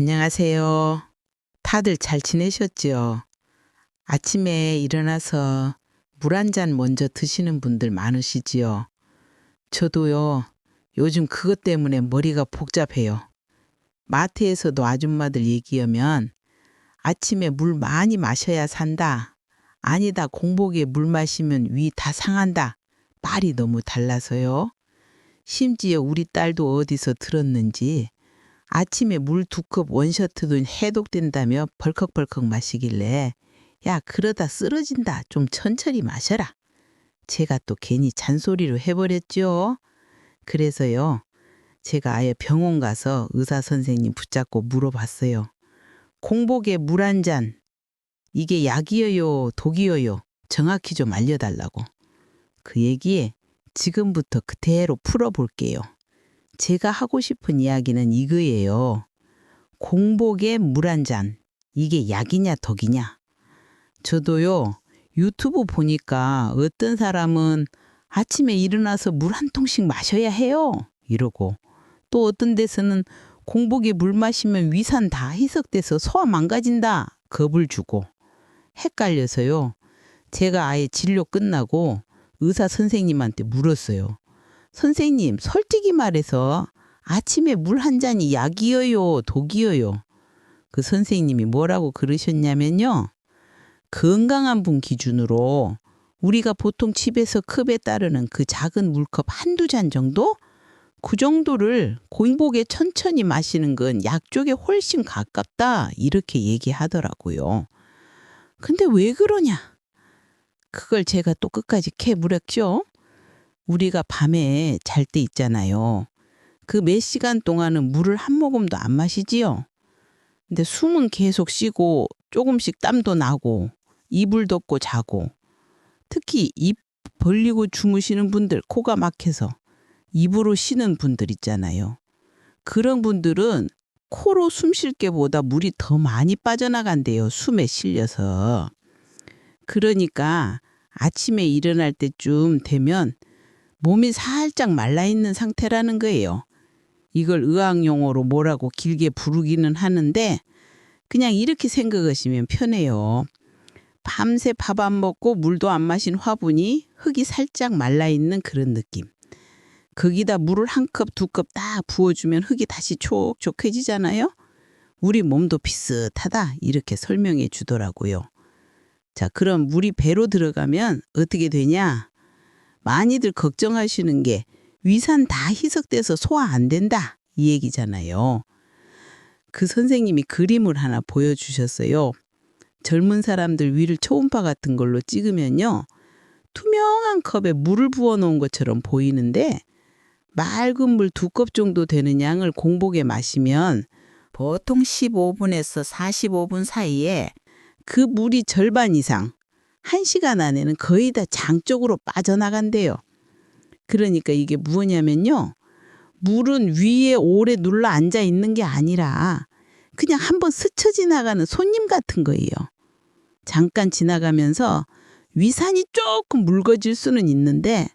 안녕하세요. 다들 잘 지내셨지요? 아침에 일어나서 물 한 잔 먼저 드시는 분들 많으시지요? 저도요, 요즘 그것 때문에 머리가 복잡해요. 마트에서도 아줌마들 얘기하면 아침에 물 많이 마셔야 산다. 아니다, 공복에 물 마시면 위 다 상한다. 말이 너무 달라서요. 심지어 우리 딸도 어디서 들었는지 아침에 물 두 컵 원셔트도 해독된다며 벌컥벌컥 마시길래 야 그러다 쓰러진다 좀 천천히 마셔라. 제가 또 괜히 잔소리로 해버렸죠. 그래서요 제가 아예 병원 가서 의사 선생님 붙잡고 물어봤어요. 공복에 물 한 잔 이게 약이어요 독이어요 정확히 좀 알려달라고. 그 얘기에 지금부터 그대로 풀어볼게요. 제가 하고 싶은 이야기는 이거예요. 공복에 물 한 잔. 이게 약이냐 덕이냐. 저도요, 유튜브 보니까 어떤 사람은 아침에 일어나서 물 한 통씩 마셔야 해요. 이러고. 또 어떤 데서는 공복에 물 마시면 위산 다 희석돼서 소화 망가진다. 겁을 주고. 헷갈려서요. 제가 아예 진료 끝나고 의사 선생님한테 물었어요. 선생님, 솔직히 말해서 아침에 물 한 잔이 약이어요, 독이어요. 그 선생님이 뭐라고 그러셨냐면요. 건강한 분 기준으로 우리가 보통 집에서 컵에 따르는 그 작은 물컵 한두 잔 정도? 그 정도를 공복에 천천히 마시는 건 약 쪽에 훨씬 가깝다. 이렇게 얘기하더라고요. 근데 왜 그러냐? 그걸 제가 또 끝까지 캐 물었죠. 우리가 밤에 잘 때 있잖아요. 그 몇 시간 동안은 물을 한 모금도 안 마시지요. 근데 숨은 계속 쉬고 조금씩 땀도 나고 이불 덮고 자고 특히 입 벌리고 주무시는 분들 코가 막혀서 입으로 쉬는 분들 있잖아요. 그런 분들은 코로 숨 쉴 게보다 물이 더 많이 빠져나간대요. 숨에 실려서. 그러니까 아침에 일어날 때쯤 되면 몸이 살짝 말라있는 상태라는 거예요. 이걸 의학용어로 뭐라고 길게 부르기는 하는데 그냥 이렇게 생각하시면 편해요. 밤새 밥 안 먹고 물도 안 마신 화분이 흙이 살짝 말라있는 그런 느낌. 거기다 물을 한 컵, 두 컵 딱 부어주면 흙이 다시 촉촉해지잖아요. 우리 몸도 비슷하다. 이렇게 설명해 주더라고요. 자, 그럼 물이 배로 들어가면 어떻게 되냐? 많이들 걱정하시는 게 위산 다 희석돼서 소화 안 된다. 이 얘기잖아요. 그 선생님이 그림을 하나 보여주셨어요. 젊은 사람들 위를 초음파 같은 걸로 찍으면요. 투명한 컵에 물을 부어 놓은 것처럼 보이는데 맑은 물 두 컵 정도 되는 양을 공복에 마시면 보통 15분에서 45분 사이에 그 물이 절반 이상, 1시간 안에는 거의 다 장 쪽으로 빠져나간대요. 그러니까 이게 무엇냐면요. 물은 위에 오래 눌러 앉아 있는 게 아니라 그냥 한번 스쳐 지나가는 손님 같은 거예요. 잠깐 지나가면서 위산이 조금 묽어질 수는 있는데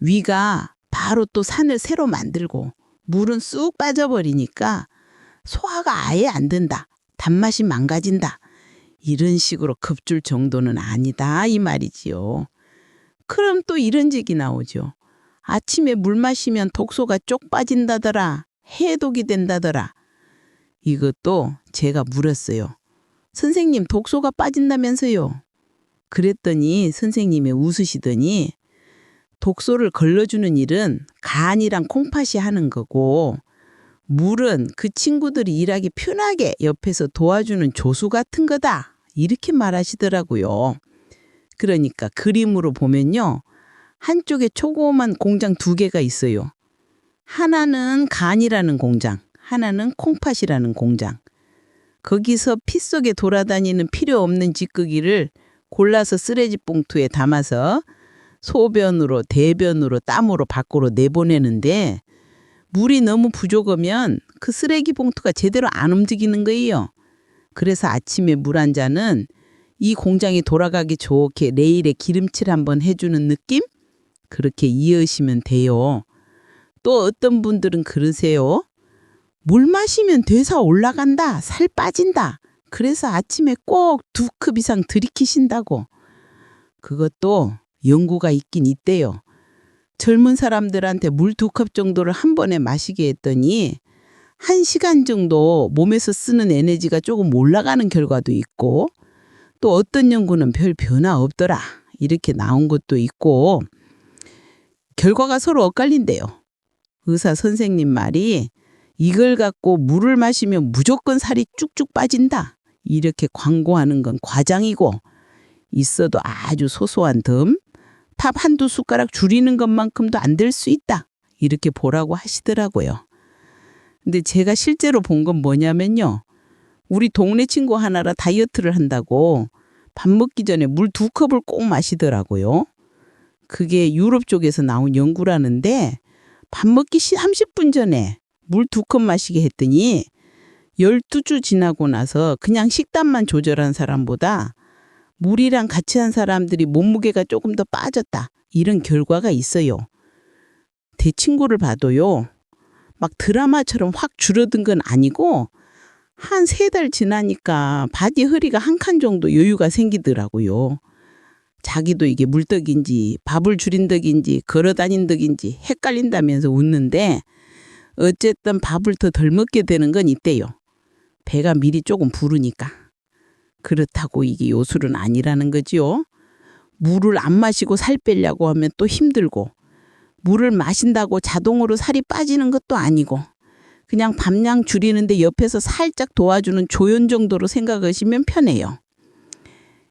위가 바로 또 산을 새로 만들고 물은 쑥 빠져버리니까 소화가 아예 안 된다. 단맛이 망가진다. 이런 식으로 급줄 정도는 아니다 이 말이지요. 그럼 또 이런 얘기 나오죠. 아침에 물 마시면 독소가 쪽 빠진다더라. 해독이 된다더라. 이것도 제가 물었어요. 선생님 독소가 빠진다면서요. 그랬더니 선생님이 웃으시더니 독소를 걸러주는 일은 간이랑 콩팥이 하는 거고 물은 그 친구들이 일하기 편하게 옆에서 도와주는 조수 같은 거다. 이렇게 말하시더라고요. 그러니까 그림으로 보면요. 한쪽에 초고만 공장 두 개가 있어요. 하나는 간이라는 공장, 하나는 콩팥이라는 공장. 거기서 피 속에 돌아다니는 필요 없는 찌꺼기를 골라서 쓰레기 봉투에 담아서 소변으로, 대변으로, 땀으로 밖으로 내보내는데 물이 너무 부족하면 그 쓰레기 봉투가 제대로 안 움직이는 거예요. 그래서 아침에 물 한 잔은 이 공장이 돌아가기 좋게 레일에 기름칠 한번 해주는 느낌? 그렇게 이해하시면 돼요. 또 어떤 분들은 그러세요. 물 마시면 대사 올라간다, 살 빠진다. 그래서 아침에 꼭 두 컵 이상 들이키신다고. 그것도 연구가 있긴 있대요. 젊은 사람들한테 물 두 컵 정도를 한 번에 마시게 했더니 한 시간 정도 몸에서 쓰는 에너지가 조금 올라가는 결과도 있고 또 어떤 연구는 별 변화 없더라. 이렇게 나온 것도 있고 결과가 서로 엇갈린대요. 의사 선생님 말이 이걸 갖고 물을 마시면 무조건 살이 쭉쭉 빠진다. 이렇게 광고하는 건 과장이고 있어도 아주 소소한 덤, 밥 한두 숟가락 줄이는 것만큼도 안 될 수 있다. 이렇게 보라고 하시더라고요. 근데 제가 실제로 본 건 뭐냐면요. 우리 동네 친구 하나라 다이어트를 한다고 밥 먹기 전에 물 두 컵을 꼭 마시더라고요. 그게 유럽 쪽에서 나온 연구라는데 밥 먹기 30분 전에 물 두 컵 마시게 했더니 12주 지나고 나서 그냥 식단만 조절한 사람보다 물이랑 같이 한 사람들이 몸무게가 조금 더 빠졌다. 이런 결과가 있어요. 제 친구를 봐도요. 막 드라마처럼 확 줄어든 건 아니고 한 세 달 지나니까 바지 허리가 한 칸 정도 여유가 생기더라고요. 자기도 이게 물떡인지 밥을 줄인 덕인지 걸어 다닌 덕인지 헷갈린다면서 웃는데 어쨌든 밥을 더 덜 먹게 되는 건 있대요. 배가 미리 조금 부르니까. 그렇다고 이게 요술은 아니라는 거지요. 물을 안 마시고 살 빼려고 하면 또 힘들고 물을 마신다고 자동으로 살이 빠지는 것도 아니고 그냥 밥량 줄이는데 옆에서 살짝 도와주는 조연 정도로 생각하시면 편해요.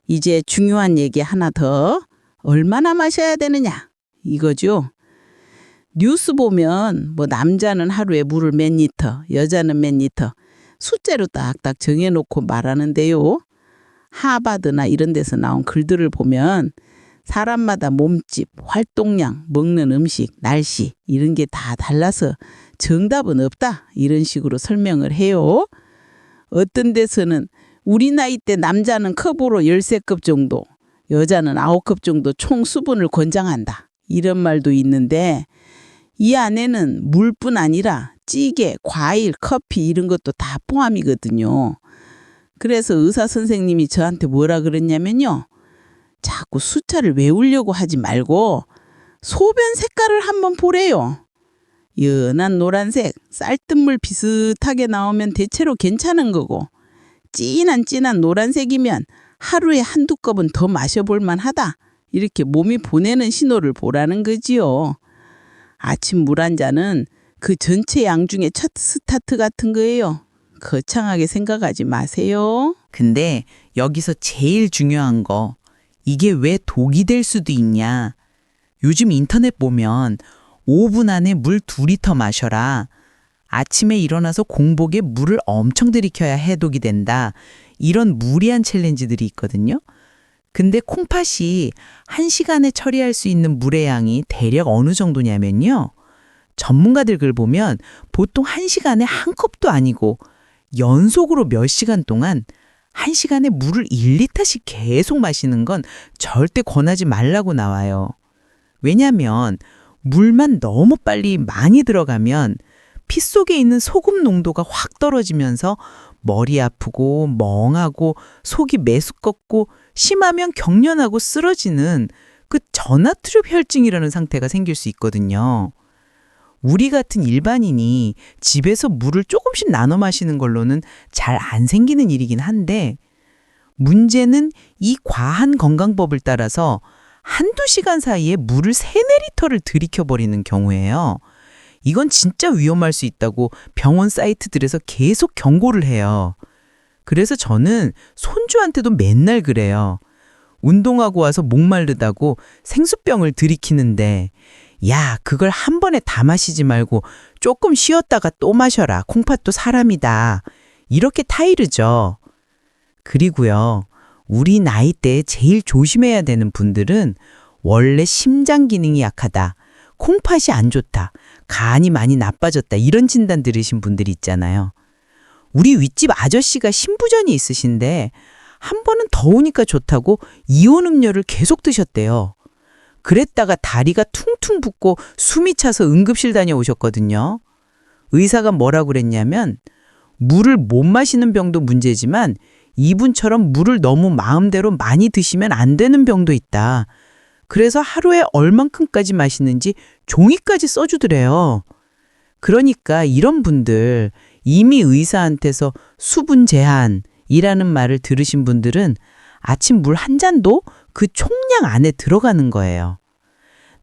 이제 중요한 얘기 하나 더. 얼마나 마셔야 되느냐? 이거죠. 뉴스 보면 뭐 남자는 하루에 물을 몇 리터, 여자는 몇 리터 숫자로 딱딱 정해놓고 말하는데요. 하바드나 이런 데서 나온 글들을 보면 사람마다 몸집, 활동량, 먹는 음식, 날씨 이런 게 다 달라서 정답은 없다 이런 식으로 설명을 해요. 어떤 데서는 우리 나이 때 남자는 컵으로 13컵 정도, 여자는 9컵 정도 총 수분을 권장한다. 이런 말도 있는데 이 안에는 물뿐 아니라 찌개, 과일, 커피 이런 것도 다 포함이거든요. 그래서 의사 선생님이 저한테 뭐라 그랬냐면요. 자꾸 숫자를 외우려고 하지 말고 소변 색깔을 한번 보래요. 연한 노란색, 쌀뜨물 비슷하게 나오면 대체로 괜찮은 거고 진한 진한 노란색이면 하루에 한두 컵은 더 마셔볼 만하다. 이렇게 몸이 보내는 신호를 보라는 거지요. 아침 물 한 잔은 그 전체 양 중에 첫 스타트 같은 거예요. 거창하게 생각하지 마세요. 근데 여기서 제일 중요한 거, 이게 왜 독이 될 수도 있냐. 요즘 인터넷 보면 5분 안에 물 2리터 마셔라. 아침에 일어나서 공복에 물을 엄청 들이켜야 해독이 된다. 이런 무리한 챌린지들이 있거든요. 근데 콩팥이 한시간에 처리할 수 있는 물의 양이 대략 어느 정도냐면요. 전문가들 글 보면 보통 한시간에 한 컵도 아니고 연속으로 몇 시간 동안 한시간에 물을 1리터씩 계속 마시는 건 절대 권하지 말라고 나와요. 왜냐면 물만 너무 빨리 많이 들어가면 피 속에 있는 소금 농도가 확 떨어지면서 머리 아프고 멍하고 속이 메스껍고 심하면 경련하고 쓰러지는 그 전하트륨 혈증이라는 상태가 생길 수 있거든요. 우리 같은 일반인이 집에서 물을 조금씩 나눠 마시는 걸로는 잘 안 생기는 일이긴 한데 문제는 이 과한 건강법을 따라서 한두 시간 사이에 물을 세네 리터를 들이켜버리는 경우예요. 이건 진짜 위험할 수 있다고 병원 사이트들에서 계속 경고를 해요. 그래서 저는 손주한테도 맨날 그래요. 운동하고 와서 목마르다고 생수병을 들이키는데 야, 그걸 한 번에 다 마시지 말고 조금 쉬었다가 또 마셔라. 콩팥도 사람이다. 이렇게 타이르죠. 그리고요. 우리 나이 때 제일 조심해야 되는 분들은 원래 심장 기능이 약하다. 콩팥이 안 좋다. 간이 많이 나빠졌다. 이런 진단 들으신 분들이 있잖아요. 우리 윗집 아저씨가 신부전이 있으신데 한 번은 더우니까 좋다고 이온 음료를 계속 드셨대요. 그랬다가 다리가 퉁퉁 붓고 숨이 차서 응급실 다녀오셨거든요. 의사가 뭐라고 그랬냐면 물을 못 마시는 병도 문제지만 이분처럼 물을 너무 마음대로 많이 드시면 안 되는 병도 있다. 그래서 하루에 얼만큼까지 마시는지 종이까지 써주더래요. 그러니까 이런 분들 이미 의사한테서 수분 제한이라는 말을 들으신 분들은 아침 물 한 잔도 그 총량 안에 들어가는 거예요.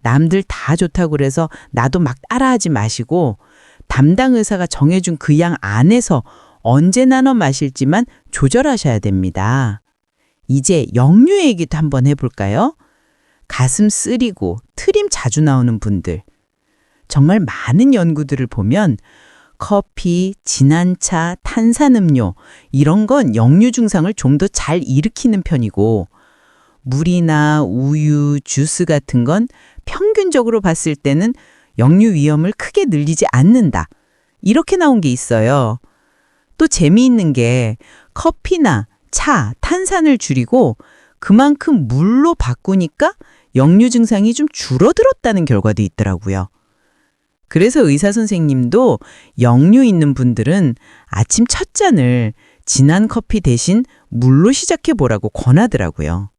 남들 다 좋다고 그래서 나도 막 따라하지 마시고 담당 의사가 정해준 그 양 안에서 언제 나눠 마실지만 조절하셔야 됩니다. 이제 역류 얘기도 한번 해볼까요? 가슴 쓰리고 트림 자주 나오는 분들. 정말 많은 연구들을 보면 커피, 진한 차, 탄산음료 이런 건 역류 증상을 좀 더 잘 일으키는 편이고 물이나 우유, 주스 같은 건 평균적으로 봤을 때는 역류 위험을 크게 늘리지 않는다. 이렇게 나온 게 있어요. 또 재미있는 게 커피나 차, 탄산을 줄이고 그만큼 물로 바꾸니까 역류 증상이 좀 줄어들었다는 결과도 있더라고요. 그래서 의사 선생님도 역류 있는 분들은 아침 첫 잔을 진한 커피 대신 물로 시작해 보라고 권하더라고요.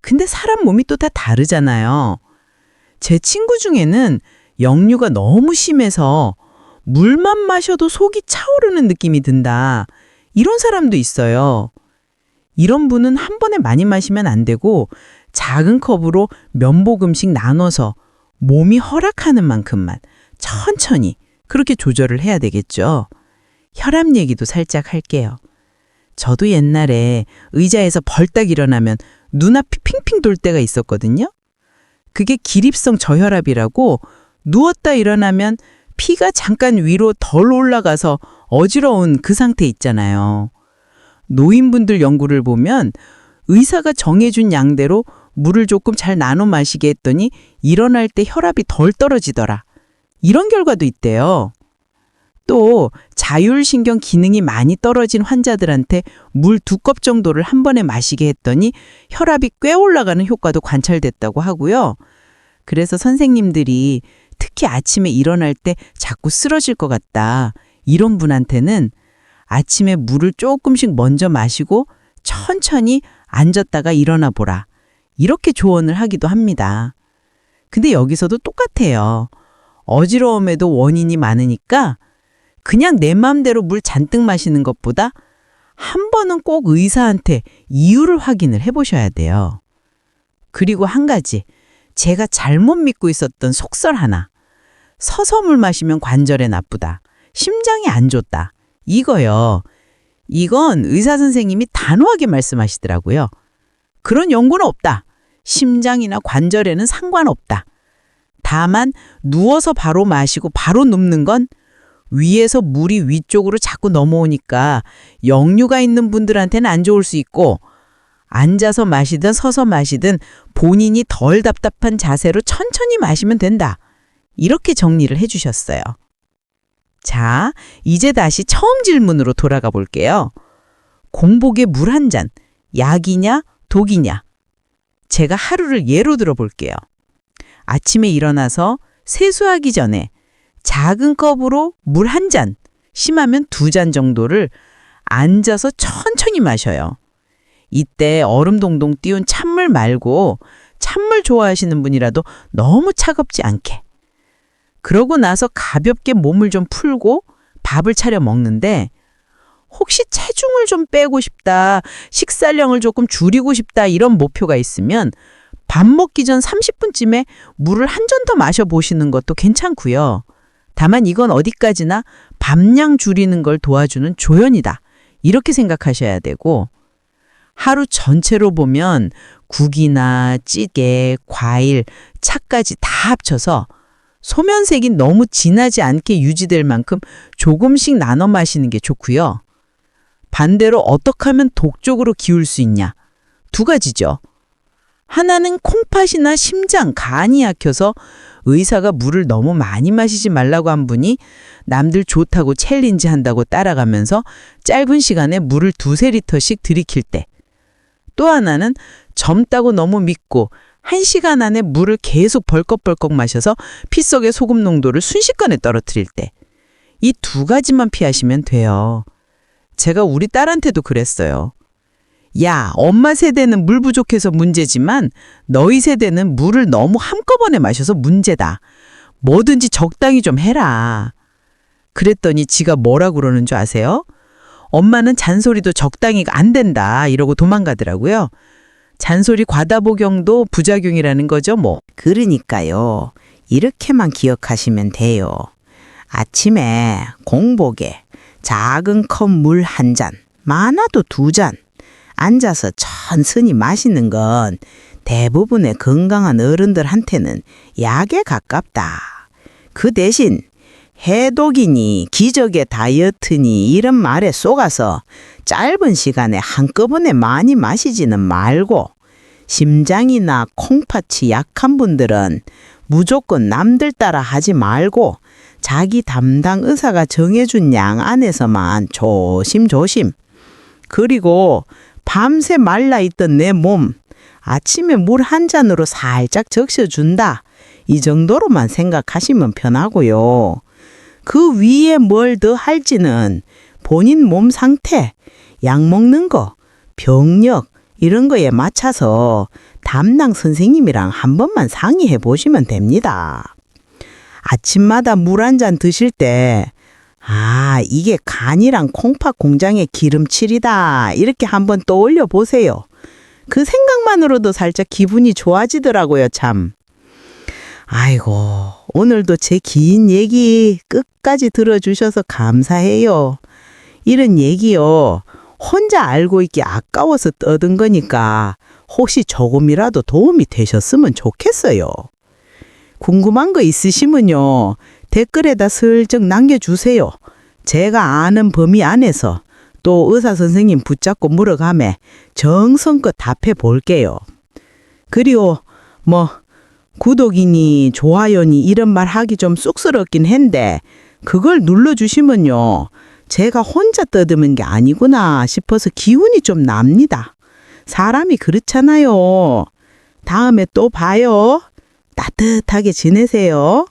근데 사람 몸이 또 다 다르잖아요. 제 친구 중에는 역류가 너무 심해서 물만 마셔도 속이 차오르는 느낌이 든다. 이런 사람도 있어요. 이런 분은 한 번에 많이 마시면 안 되고 작은 컵으로 면보금씩 나눠서 몸이 허락하는 만큼만 천천히 그렇게 조절을 해야 되겠죠. 혈압 얘기도 살짝 할게요. 저도 옛날에 의자에서 벌떡 일어나면 눈앞이 핑핑 돌 때가 있었거든요. 그게 기립성 저혈압이라고 누웠다 일어나면 피가 잠깐 위로 덜 올라가서 어지러운 그 상태 있잖아요. 노인분들 연구를 보면 의사가 정해준 양대로 물을 조금 잘 나눠 마시게 했더니 일어날 때 혈압이 덜 떨어지더라. 이런 결과도 있대요. 또 자율신경 기능이 많이 떨어진 환자들한테 물 두 컵 정도를 한 번에 마시게 했더니 혈압이 꽤 올라가는 효과도 관찰됐다고 하고요. 그래서 선생님들이 특히 아침에 일어날 때 자꾸 쓰러질 것 같다. 이런 분한테는 아침에 물을 조금씩 먼저 마시고 천천히 앉았다가 일어나 보라. 이렇게 조언을 하기도 합니다. 근데 여기서도 똑같아요. 어지러움에도 원인이 많으니까 그냥 내 맘대로 물 잔뜩 마시는 것보다 한 번은 꼭 의사한테 이유를 확인을 해보셔야 돼요. 그리고 한 가지, 제가 잘못 믿고 있었던 속설 하나. 서서 물 마시면 관절에 나쁘다. 심장이 안 좋다. 이거요. 이건 의사 선생님이 단호하게 말씀하시더라고요. 그런 연구는 없다. 심장이나 관절에는 상관없다. 다만 누워서 바로 마시고 바로 눕는 건 위에서 물이 위쪽으로 자꾸 넘어오니까 역류가 있는 분들한테는 안 좋을 수 있고 앉아서 마시든 서서 마시든 본인이 덜 답답한 자세로 천천히 마시면 된다. 이렇게 정리를 해주셨어요. 자, 이제 다시 처음 질문으로 돌아가 볼게요. 공복에 물 한 잔, 약이냐, 독이냐? 제가 하루를 예로 들어 볼게요. 아침에 일어나서 세수하기 전에 작은 컵으로 물 한 잔, 심하면 두 잔 정도를 앉아서 천천히 마셔요. 이때 얼음 동동 띄운 찬물 말고 찬물 좋아하시는 분이라도 너무 차갑지 않게. 그러고 나서 가볍게 몸을 좀 풀고 밥을 차려 먹는데 혹시 체중을 좀 빼고 싶다, 식사량을 조금 줄이고 싶다 이런 목표가 있으면 밥 먹기 전 30분쯤에 물을 한 잔 더 마셔보시는 것도 괜찮고요. 다만 이건 어디까지나 밥량 줄이는 걸 도와주는 조연이다. 이렇게 생각하셔야 되고 하루 전체로 보면 국이나 찌개, 과일, 차까지 다 합쳐서 소면색이 너무 진하지 않게 유지될 만큼 조금씩 나눠 마시는 게 좋고요. 반대로 어떻게 하면 독적으로 기울 수 있냐? 두 가지죠. 하나는 콩팥이나 심장, 간이 약혀서 의사가 물을 너무 많이 마시지 말라고 한 분이 남들 좋다고 챌린지 한다고 따라가면서 짧은 시간에 물을 두세 리터씩 들이킬 때. 또 하나는 젊다고 너무 믿고 한 시간 안에 물을 계속 벌컥벌컥 마셔서 피 속의 소금 농도를 순식간에 떨어뜨릴 때. 이 두 가지만 피하시면 돼요. 제가 우리 딸한테도 그랬어요. 야, 엄마 세대는 물 부족해서 문제지만 너희 세대는 물을 너무 한꺼번에 마셔서 문제다. 뭐든지 적당히 좀 해라. 그랬더니 지가 뭐라 그러는 줄 아세요? 엄마는 잔소리도 적당히 안 된다. 이러고 도망가더라고요. 잔소리 과다 복용도 부작용이라는 거죠, 뭐. 그러니까요. 이렇게만 기억하시면 돼요. 아침에 공복에 작은 컵 물 한 잔, 많아도 두 잔, 앉아서 천천히 마시는 건 대부분의 건강한 어른들한테는 약에 가깝다. 그 대신 해독이니 기적의 다이어트니 이런 말에 속아서 짧은 시간에 한꺼번에 많이 마시지는 말고 심장이나 콩팥이 약한 분들은 무조건 남들 따라 하지 말고 자기 담당 의사가 정해준 양 안에서만 조심조심. 그리고 밤새 말라 있던 내 몸, 아침에 물 한 잔으로 살짝 적셔준다. 이 정도로만 생각하시면 편하고요. 그 위에 뭘 더 할지는 본인 몸 상태, 약 먹는 거, 병력, 이런 거에 맞춰서 담당 선생님이랑 한 번만 상의해 보시면 됩니다. 아침마다 물 한 잔 드실 때, 아, 이게 간이랑 콩팥 공장의 기름칠이다. 이렇게 한번 떠올려 보세요. 그 생각만으로도 살짝 기분이 좋아지더라고요, 참. 아이고, 오늘도 제 긴 얘기 끝까지 들어주셔서 감사해요. 이런 얘기요. 혼자 알고 있기 아까워서 떠든 거니까 혹시 조금이라도 도움이 되셨으면 좋겠어요. 궁금한 거 있으시면요. 댓글에다 슬쩍 남겨주세요. 제가 아는 범위 안에서 또 의사 선생님 붙잡고 물어가매 정성껏 답해 볼게요. 그리고 뭐 구독이니 좋아요니 이런 말 하기 좀 쑥스럽긴 한데 그걸 눌러주시면요. 제가 혼자 떠드는 게 아니구나 싶어서 기운이 좀 납니다. 사람이 그렇잖아요. 다음에 또 봐요. 따뜻하게 지내세요.